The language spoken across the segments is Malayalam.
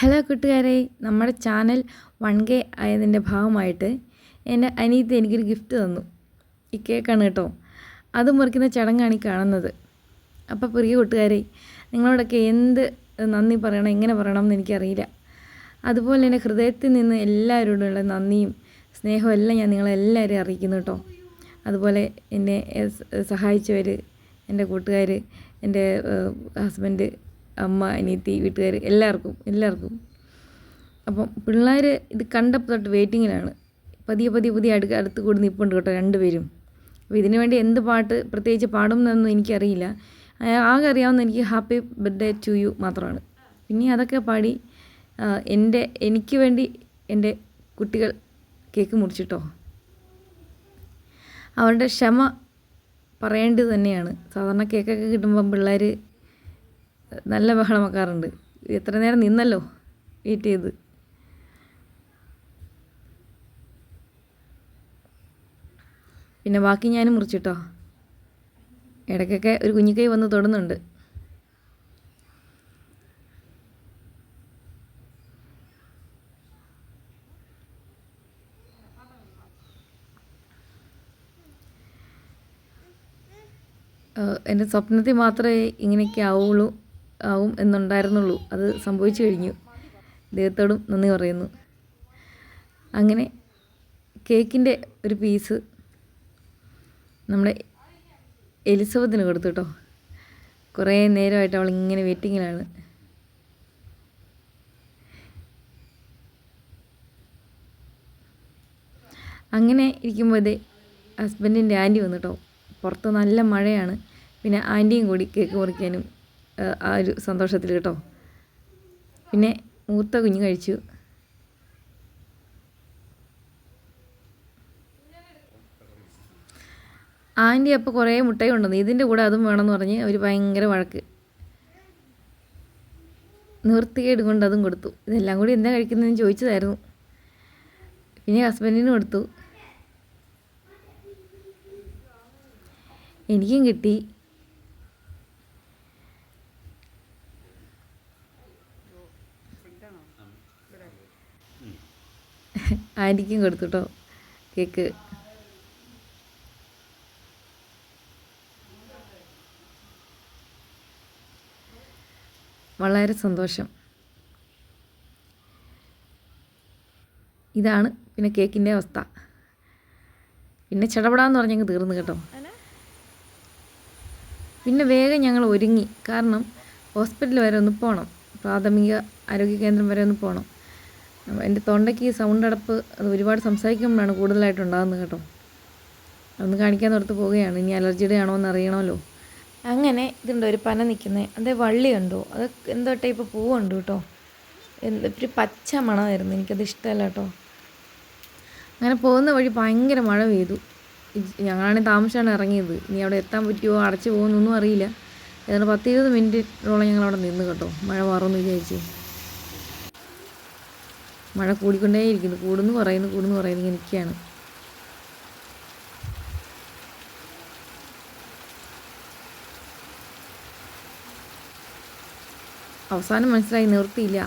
ഹലോ കൂട്ടുകാരെ നമ്മുടെ ചാനൽ വൺ കെ ആയതിന്റെ ഭാഗമായിട്ട് എന്റെ അനിയത്തി എനിക്കൊരു ഗിഫ്റ്റ് തന്നു. ഈ കേക്കാണ് കേട്ടോ. അത് മുറിക്കുന്ന ചടങ്ങാണ് ഈ കാണുന്നത്. അപ്പോൾ പ്രിയ കൂട്ടുകാരെ നിങ്ങളോടൊക്കെ എന്ത് നന്ദി പറയണം എങ്ങനെ പറയണം എന്ന് എനിക്കറിയില്ല. അതുപോലെ തന്നെ ഹൃദയത്തിൽ നിന്ന് എല്ലാവരോടുള്ള നന്ദിയും സ്നേഹവും എല്ലാം ഞാൻ നിങ്ങളെല്ലാവരെയും അറിയിക്കുന്നു കേട്ടോ. അതുപോലെ എന്നെ സഹായിച്ചവർ എന്റെ കൂട്ടുകാർ എന്റെ ഹസ്ബൻഡ് അമ്മ അനിയത്തി വീട്ടുകാർ എല്ലാവർക്കും എല്ലാവർക്കും. അപ്പം പിള്ളേർ ഇത് കണ്ടപ്പോൾ തൊട്ട് വെയിറ്റിങ്ങിലാണ് പതിയെ പതിയെ പുതിയ അടുക്ക അടുത്ത് കൂടി നിൽപ്പുണ്ട് കേട്ടോ രണ്ടുപേരും. അപ്പോൾ ഇതിനു വേണ്ടി എന്ത് പാട്ട് പ്രത്യേകിച്ച് പാടും എന്നൊന്നും എനിക്കറിയില്ല ആകെ അറിയാവുന്ന എനിക്ക് ഹാപ്പി ബർത്ത്ഡേ ടു യു മാത്രമാണ്. പിന്നെ അതൊക്കെ പാടി എന്റെ എനിക്ക് വേണ്ടി എന്റെ കുട്ടികൾ കേക്ക് മുറിച്ചിട്ടോ. അവരുടെ ക്ഷമ പറയേണ്ടത് തന്നെയാണ്. സാധാരണ കേക്കൊക്കെ കിട്ടുമ്പം പിള്ളേർ നല്ല ബഹളം വെക്കാറുണ്ട്. എത്ര നേരം നിന്നല്ലോ വെയിറ്റ് ചെയ്ത്. പിന്നെ ബാക്കി ഞാൻ മുറിച്ചിട്ടോ? ഇടയ്ക്കൊക്കെ ഒരു കുഞ്ഞിക്കൈ വന്ന് തൊടുന്നുണ്ട്. എന്റെ സ്വപ്നത്തിൽ മാത്രമേ ഇങ്ങനെയൊക്കെ ആവുള്ളൂ. ആവും എന്നുണ്ടായിരുന്നുള്ളൂ. അത് സംഭവിച്ചു കഴിഞ്ഞു. ദൈവത്തോടും നന്ദി പറയുന്നു. അങ്ങനെ കേക്കിന്റെ ഒരു പീസ് നമ്മുടെ എലിസബത്തിന് കൊടുത്തു കേട്ടോ. കുറേ നേരമായിട്ട് അവൾ ഇങ്ങനെ വെയിറ്റിങ്ങിലാണ്. അങ്ങനെ ഇരിക്കുമ്പോൾ ഇത് ഹസ്ബൻഡിന്റെ ആന്റി വന്നു കേട്ടോ. പുറത്ത് നല്ല മഴയാണ്. പിന്നെ ആന്റിയും കൂടി കേക്ക് മുറിക്കാനും ആ, ഒരു സന്തോഷത്തിൽ കേട്ടോ. പിന്നെ മൂത്ത കുഞ്ഞ് കഴിച്ചു. ആന്റി അപ്പോൾ കുറേ മുട്ടയും ഉണ്ടെന്ന് ഇതിന്റെ കൂടെ അതും വേണമെന്ന് പറഞ്ഞ് അവർ ഭയങ്കര വഴക്ക്. നിർത്തികേട് കൊണ്ട് അതും കൊടുത്തു. ഇതെല്ലാം കൂടി എന്താ കഴിക്കുന്നതെന്ന് ചോദിച്ചതായിരുന്നു. പിന്നെ ഹസ്ബൻഡിന് കൊടുത്തു. എനിക്കും കിട്ടി. ആന്റിക്കും കൊടുത്തു കേട്ടോ കേക്ക്. വളരെ സന്തോഷം. ഇതാണ് പിന്നെ കേക്കിന്റെ അവസ്ഥ. പിന്നെ ചടപടാന്ന് പറഞ്ഞങ്ങ് തീർന്നു കേട്ടോ. പിന്നെ വേഗം ഞങ്ങൾ ഒരുങ്ങി. കാരണം ഹോസ്പിറ്റൽ വരെ ഒന്ന് പോകണം പ്രാഥമിക ആരോഗ്യ കേന്ദ്രം വരെ ഒന്ന് പോകണം എന്റെ തൊണ്ടയ്ക്ക് ഈ സൗണ്ട് അടപ്പ് അത് ഒരുപാട് സംസാരിക്കുമ്പോഴാണ് കൂടുതലായിട്ട് ഉണ്ടാകുന്നത് കേട്ടോ. അതൊന്ന് കാണിക്കാൻ നിർത്ത് പോവുകയാണ്. ഇനി അലർജിയുടെ ആണോ എന്ന് അറിയണമല്ലോ. അങ്ങനെ ഇതുണ്ടോ ഒരു പന നിൽക്കുന്നത് അതേ വള്ളി ഉണ്ടോ അത് എന്തോ ടൈപ്പ് പൂവുണ്ട് കേട്ടോ. എന്ത് ഒരു പച്ച മണമായിരുന്നു. എനിക്കത് ഇഷ്ടമല്ല കേട്ടോ. അങ്ങനെ പോകുന്ന വഴി ഭയങ്കര മഴ പെയ്തു. ഞങ്ങളാണെങ്കിൽ താമസിച്ചാണ് ഇറങ്ങിയത്. ഇനി അവിടെ എത്താൻ പറ്റുമോ അടച്ചു പോകുന്നൊന്നും അറിയില്ല. ഏതാണ്ട് പത്ത് ഇരുപത് മിനിറ്റോളം ഞങ്ങൾ അവിടെ നിന്ന് കേട്ടോ. മഴ മാറുമെന്ന് വിചാരിച്ച്. മഴ കൂടിക്കൊണ്ടേയിരിക്കുന്നു കൂടുന്നു കുറയുന്നു കൂടുന്നു കുറയുന്നു ഇങ്ങനെ അവസാനം മനസ്സിലായി നിവൃത്തിയില്ല.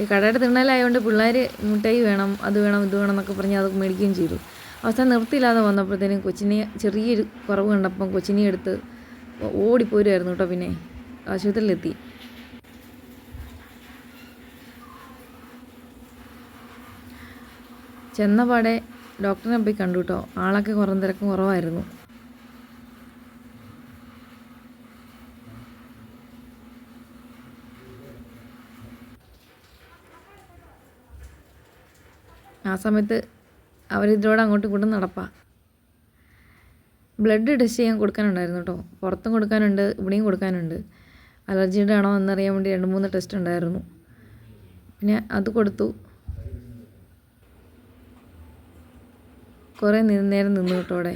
ഈ കടയുടെ തിണ്ണലായതുകൊണ്ട് പിള്ളേർ മുട്ടായി വേണം അത് വേണം ഇത് വേണം എന്നൊക്കെ പറഞ്ഞ് അത് മേടിക്കുകയും ചെയ്തു. അവസാനം നിവൃത്തിയില്ലാതെ വന്നപ്പോഴത്തേനും കൊച്ചിനെ ചെറിയൊരു കുറവ് കണ്ടപ്പം കൊച്ചിനെ എടുത്ത് ഓടിപ്പോരുമായിരുന്നു കേട്ടോ പിന്നെ ആശുപത്രിയിലെത്തി. ചെന്നപാടെ ഡോക്ടറിനെ പോയി കണ്ടു കേട്ടോ ആളൊക്കെ കുറം തിരക്കും കുറവായിരുന്നു. ആ സമയത്ത് അവരിതിലൂടെ അങ്ങോട്ട് ഇങ്ങോട്ടും നടപ്പാ. ബ്ലഡ് ടെസ്റ്റ് ചെയ്യാൻ കൊടുക്കാനുണ്ടായിരുന്നു കേട്ടോ പുറത്തും കൊടുക്കാനുണ്ട് ഇവിടെയും കൊടുക്കാനുണ്ട്. അലർജിയുടെ ആണോ എന്നറിയാൻ വേണ്ടി രണ്ട് മൂന്ന് ടെസ്റ്റ് ഉണ്ടായിരുന്നു. പിന്നെ അത് കൊടുത്തു. കുറേ നേരം നിന്നു കേട്ടോ അവിടെ.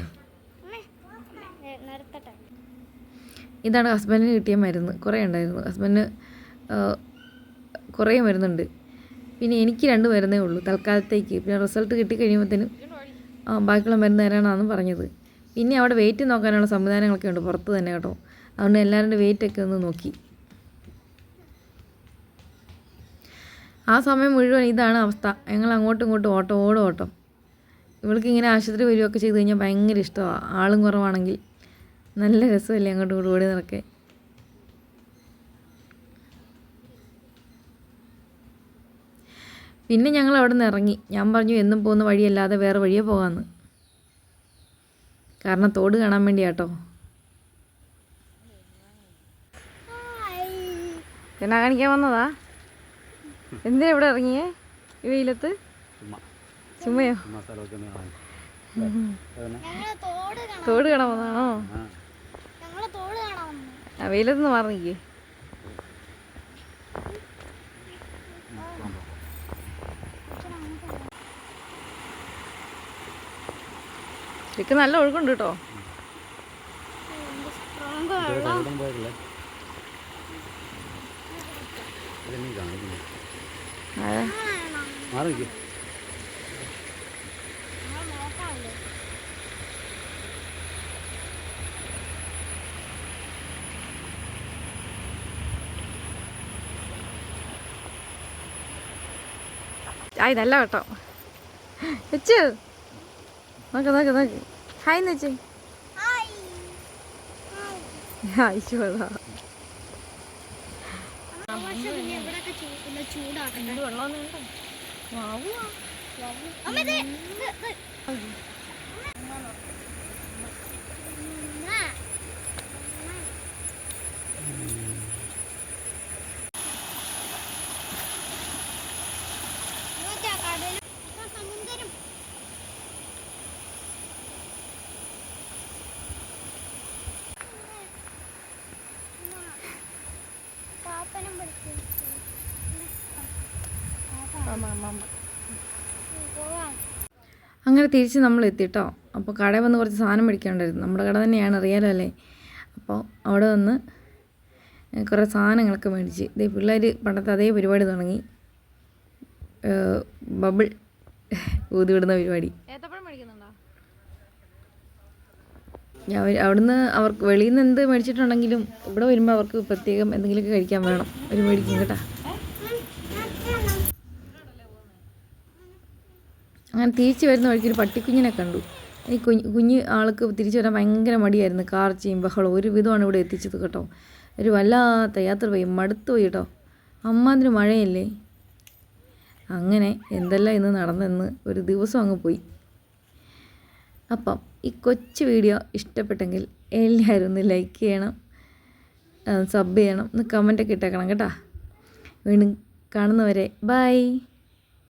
നിർത്തട്ടെ ഇതാണ് ഹസ്ബൻഡിന് കിട്ടിയ മരുന്ന്. കുറേ ഉണ്ടായിരുന്നു. ഹസ്ബൻഡിന് കുറേ മരുന്നുണ്ട്. പിന്നെ എനിക്ക് രണ്ട് മരുന്നേ ഉള്ളൂ തൽക്കാലത്തേക്ക്. പിന്നെ റിസൾട്ട് കിട്ടിക്കഴിയുമ്പോഴത്തേനും ബാക്കിയുള്ള മരുന്ന് തരാനാണെന്ന് പറഞ്ഞത്. പിന്നെ അവിടെ വെയിറ്റ് നോക്കാനുള്ള സംവിധാനങ്ങളൊക്കെ ഉണ്ട് പുറത്ത് തന്നെ കേട്ടോ. അതുകൊണ്ട് എല്ലാവരുടെ വെയിറ്റ് ഒക്കെ ഒന്ന് നോക്കി. ആ സമയം മുഴുവൻ ഇതാണ് അവസ്ഥ. ഞങ്ങൾ അങ്ങോട്ടും ഇങ്ങോട്ടും ഓട്ടം ഓടും ഓട്ടം. ഇവൾക്ക് ഇങ്ങനെ ആശുപത്രി വരികയൊക്കെ ചെയ്ത് കഴിഞ്ഞാൽ ഭയങ്കര ഇഷ്ടമാണ് ആളും കുറവാണെങ്കിൽ നല്ല രസമല്ലേ അങ്ങോട്ട് ഇങ്ങോട്ടും ഓടി നടക്കെ. പിന്നെ ഞങ്ങൾ അവിടെ നിന്ന് ഇറങ്ങി. ഞാൻ പറഞ്ഞു എന്നും പോകുന്ന വഴിയല്ലാതെ വേറെ വഴിയേ പോകാമെന്ന് കാരണം തോട് കാണാൻ വേണ്ടിയാട്ടോ. എന്നാ കാണിക്കാൻ വന്നതാ? എന്തിനാ ഇവിടെ ഇറങ്ങിയേ ഈ വെയിലത്ത്? ചുമ്മയോ ഞങ്ങൾ തോട് കാണാൻ തോട് കാണാൻ വന്നതാണോ ആ. ഞങ്ങൾ തോട് കാണാൻ വന്നു ആ വെയിലത്തുനിന്ന് മാറിക്കേ ശരിക്കും നല്ല ഒഴുക്കുണ്ട് കേട്ടോ. അതെ. ആ ഇതല്ല കേട്ടോ. വെച്ചു. നോക്ക് നോക്ക് നോക്ക്. ഹായ് എന്ന് വെച്ചേ ആയിക്കോളാ ചൂടാക്കണ്ട വെള്ളം അമ്മ ഇത് ഇത് ഇത്. ഉമ്മ. നോക്കിയാ കടലും ഇതാ സമുദ്രം പാപ്പനം പിടിച്ചു പോവാം അങ്ങനെ തിരിച്ച് നമ്മൾ എത്തിട്ടോ അപ്പോൾ കടയിൽ വന്ന് കുറച്ച് സാധനം മേടിക്കേണ്ടായിരുന്നു നമ്മുടെ കട തന്നെയാണ് അറിയാലോ അല്ലേ? അപ്പോൾ അവിടെ വന്ന് കുറേ സാധനങ്ങളൊക്കെ മേടിച്ച്. ഇതേ പിള്ളേർ പണ്ടത്തെ അതേ പരിപാടി തുടങ്ങി. ബബിൾ ഊതി വിടുന്ന പരിപാടി. അവിടുന്ന് അവർക്ക് വെളിയിൽ നിന്ന് എന്ത് മേടിച്ചിട്ടുണ്ടെങ്കിലും ഇവിടെ വരുമ്പോൾ അവർക്ക് പ്രത്യേകം എന്തെങ്കിലുമൊക്കെ കഴിക്കാൻ വേണം. ഒരു മേടിക്കും കേട്ടോ. അങ്ങനെ തിരിച്ചു വരുന്ന വഴിക്ക് ഒരു പട്ടിക്കുഞ്ഞിനെ കണ്ടു. ഈ കുഞ്ഞ് കുഞ്ഞ് ആൾക്ക് തിരിച്ചു വരാൻ ഭയങ്കര മടിയായിരുന്നു. കാർച്ചയും ബഹളവും ഒരു വിധമാണ് ഇവിടെ എത്തിച്ചത് കേട്ടോ. ഒരു വല്ലാത്ത യാത്ര പോയി. മടുത്തു പോയി കേട്ടോ. അമ്മാതിന് മഴയല്ലേ? അങ്ങനെ എന്തെല്ലാം ഇന്ന് നടന്നെന്ന് ഒരു ദിവസം അങ്ങ് പോയി. അപ്പം ഈ കൊച്ചു വീഡിയോ ഇഷ്ടപ്പെട്ടെങ്കിൽ എല്ലാവരും ഒന്ന് ലൈക്ക് ചെയ്യണം സബ് ചെയ്യണം ഒന്ന് കമന്റൊക്കെ ഇട്ടേക്കണം കേട്ടോ. വീണ്ടും കാണുന്നവരെ ബൈ